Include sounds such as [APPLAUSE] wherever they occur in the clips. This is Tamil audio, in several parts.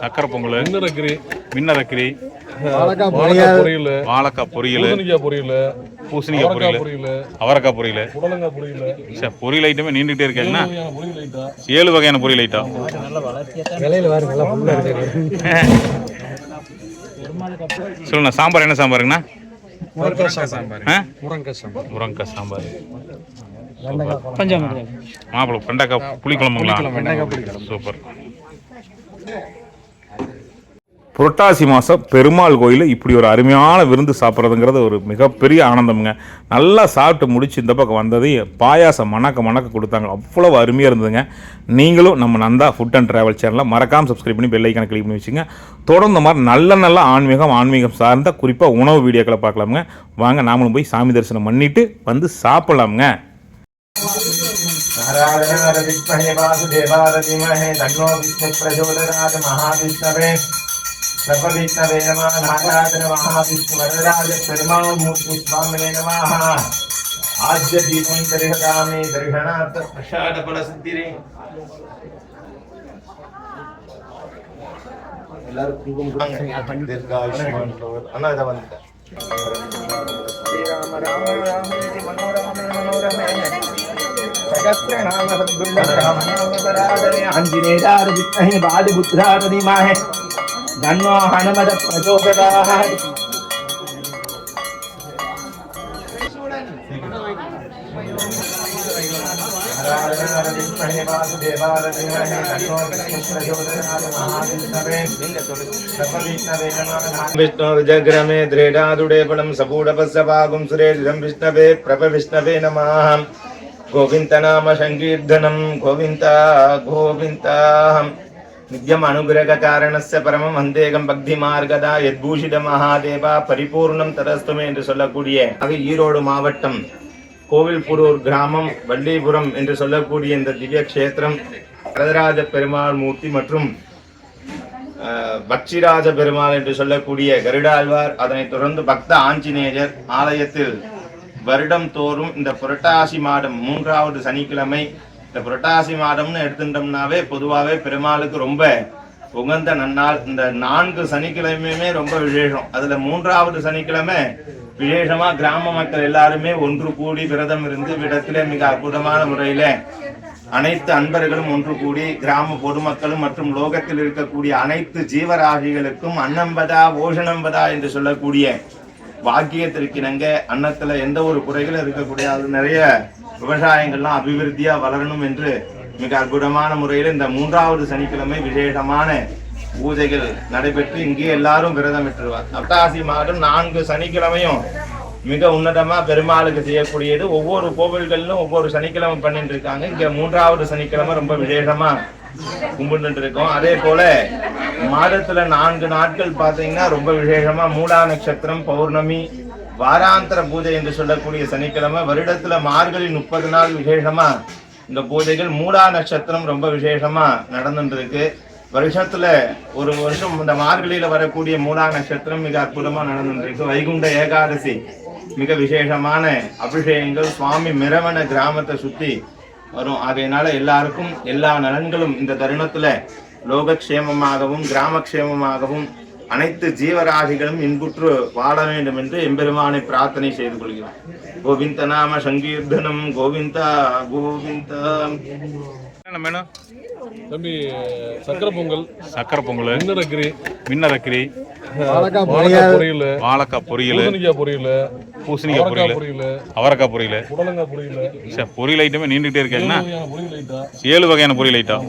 சக்கரை பொங்கல் மின்னரக்கறி மின்னரக்கறி வாழைக்காய் பொரியல். வாழைக்காய் பொரியல் பூசணிக்காய் பொரியல் பூசணிக்காய் அவரைக்காய் பொரியல் பொரியல் அவரைக்காய் பொரியல். புடலங்காய் பொரியல். சரி பொரியல் ஐட்டமே நீண்டுகிட்டே இருக்கேன்னா ஏழு வகையான பொரியல் ஐட்டம் சொல்லுண்ணா சாம்பார் என்ன சாம்பாருங்கண்ணா? முருங்கக்காய் சாம்பார். முருங்கக்காய் சாம்பார். முருங்கக்காய் சாம்பார். மாப்பிள வெண்டைக்காய் புளிக்குழம்புங்களா. சூப்பர். புரட்டாசி மாதம் பெருமாள் கோயிலில் இப்படி ஒரு அருமையான விருந்து சாப்பிட்றதுங்கிறது ஒரு மிகப்பெரிய ஆனந்தம்ங்க. நல்லா சாப்பிட்டு முடித்து இந்த பக்கம் வந்தது பாயாசம் மணக்க மணக்க கொடுத்தாங்க. அவ்வளோ அருமையாக இருந்ததுங்க. நீங்களும் நம்ம நந்தா ஃபுட் அண்ட் ட்ராவல் சேனலில் மறக்காமல் சப்ஸ்கிரைப் பண்ணி பெல்லைக்கான கிளிக் பண்ணி வச்சுங்க. தொடர்ந்த மாதிரி நல்ல நல்ல ஆன்மீகம் ஆன்மீகம் சார்ந்த குறிப்பாக உணவு வீடியோக்களை பார்க்கலாமுங்க. வாங்க நாமளும் போய் சாமி தரிசனம் பண்ணிட்டு வந்து சாப்பிட்லாமுங்க. நாராயண வித்மஹே தன்னோ விஷ்ணு பிரச்சோதராஜ மகாவிஷ்ணவே. प्रचोदयात् महाविष्णवे सर्वविष्णवे नमः नारायण महाविष्णुवरराज पेरुमाळमूर्ति स्वामिने नमः आद्य दीपं दर्शयामि दर्शनात् प्रसादफलसिद्धिरे எல்லாரும் குங்குமம் தீர்காயுஷ்மான் அண்ணா இதை வந்துட்டேன் ஸ்ரீராம ராம ராம மனோரம மனோரமே सहस्रनाम सद्गुणरामनामपराधने आञ्जनेयाय विद्महे बालिपुत्राय धीमहि तन्नो हनुमत प्रचोदयात् नारायणाय विद्महे वासुदेवाय धीमहि तन्नो विष्णुः प्रचोदयात् महाविष्णवे सर्वविष्णवे नमः विष्णुर्जग्रमे दृढादुडे फलं सपूडपस्सभागुं सुरेशं विष्णवे प्रभ विष्णवे नमः गोविन्दनाम सङ्कीर्तनं गोविन्द गोविन्द नित्यम् अनुग्रहकारणस्य परमं வந்தேகம் பக்தி மார்கதா யத்பூஷித மகாதேவா பரிபூர்ணம் தரஸ்துமே என்று சொல்லக்கூடிய அது ஈரோடு மாவட்டம் கோவில்புரூர் கிராமம் வள்ளிபுரம் என்று சொல்லக்கூடிய இந்த திவ்ய கஷேத்திரம் வரதராஜ பெருமாள் மூர்த்தி மற்றும் அஹ், பக்ஷிராஜ பெருமாள் என்று சொல்லக்கூடிய கருடாழ்வார் அதனைத் தொடர்ந்து பக்த ஆஞ்சநேயர் ஆலயத்தில் வருடம் தோறும் இந்த புரட்டாசி மாதம் மூன்றாவது சனிக்கிழமை இந்த புரட்டாசி மாதம்னு எடுத்துட்டோம்னாவே பொதுவாகவே பெருமாளுக்கு ரொம்ப உகந்த நன்னாள். இந்த நான்கு சனிக்கிழமையுமே ரொம்ப விசேஷம். அதுல மூன்றாவது சனிக்கிழமை விசேஷமா கிராம மக்கள் எல்லாருமே ஒன்று கூடி விரதம் இருந்து விடத்திலே மிக அற்புதமான முறையில அனைத்து அன்பர்களும் ஒன்று கூடி கிராம பொதுமக்களும் மற்றும் லோகத்தில் இருக்கக்கூடிய அனைத்து ஜீவராசிகளுக்கும் அன்னம்பதா ஓஷணம்பதா என்று சொல்லக்கூடிய வாக்கியத்திற்கிணங்க அன்னத்துல எந்த ஒரு குறைகளும் இருக்கக்கூடிய அது நிறைய விவசாயங்கள்லாம் அபிவிருத்தியா வளரணும் என்று மிக அற்புதமான முறையில் இந்த மூன்றாவது சனிக்கிழமை விசேஷமான பூஜைகள் நடைபெற்று இங்கே எல்லாரும் விரதம் பெற்றுவார் அப்தாசி மாதம் நான்கு சனிக்கிழமையும் மிக உன்னதமா பெருமாளுக்கு செய்யக்கூடியது. ஒவ்வொரு கோவில்களிலும் ஒவ்வொரு சனிக்கிழமை பண்ணிட்டு இருக்காங்க இங்க மூன்றாவது சனிக்கிழமை ரொம்ப விசேஷமா கும்பிட்டு இருக்கோம் அதே போல மாதத்துல நான்கு நாட்கள் பாத்தீங்கன்னா ரொம்ப விசேஷமா. மூலா நட்சத்திரம் பௌர்ணமி வாராந்தர பூஜை என்று சொல்லக்கூடிய சனிக்கிழமை வருடத்துல மார்கழி முப்பது நாள் விசேஷமா இந்த பூஜைகள் மூலா நட்சத்திரம் ரொம்ப விசேஷமா நடந்துட்டு இருக்கு வருஷத்துல ஒரு வருஷம் இந்த மார்கழியில வரக்கூடிய மூலா நட்சத்திரம் மிக அற்புதமா நடந்துட்டு இருக்கு வைகுண்ட ஏகாதசி மிக விசேஷமான அபிஷேகங்கள். சுவாமி மிரவண கிராமத்தை சுத்தி வரும். அதனால எல்லாருக்கும் எல்லா நலன்களும் இந்த தருணத்துல லோகக்ஷேமமாகவும் கிராமக்ஷேமமாகவும் அனைத்து ஜீவராசிகளும் இன்புற்று வாழ வேண்டும் என்று எம்பெருமானை பிரார்த்தனை செய்து கொள்கிறோம். கோவிந்த நாம சங்கீர்த்தனம் கோவிந்தா கோவிந்தா. என்ன வேணும் தம்பி சக்கரை பொங்கல். சக்கரை பொங்கல் மின்னரக்கறி மின்னரக்கறி வாழைக்காய் பொரியல். வாழைக்காய் பொரியல் பூசணிக்காய் பொரியல் பொரியல் பொரியல் அவரைக்காய் பொரியல். புடலங்காய் பொரியல். சரி பொரியல் ஐட்டமே நீண்டுகிட்டே இருக்கேன்னா ஏழு வகையான பொரியல் ஐட்டம்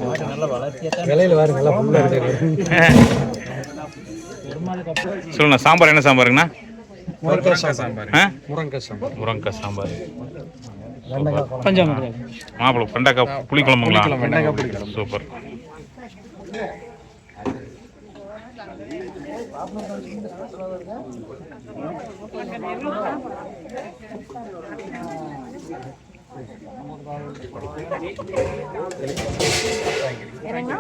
[LAUGHS] சொல்லுண்ணா சாம்பார் என்ன சாம்பாருங்கண்ணா? சாம்பார். முருங்கக்காய் சாம்பார். முருங்கக்காய் சாம்பார். புளிக்குழம்புங்களா? சூப்பர். என்னங்க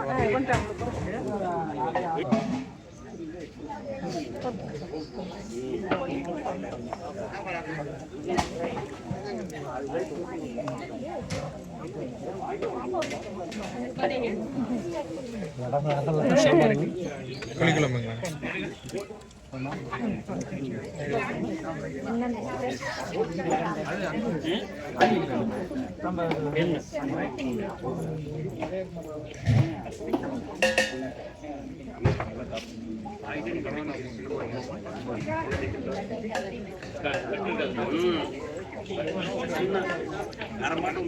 நடந்து நடந்து. கிளிக்கிழமைங்க அரமாட்டம்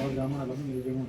और जामा अलग मिल जाएगा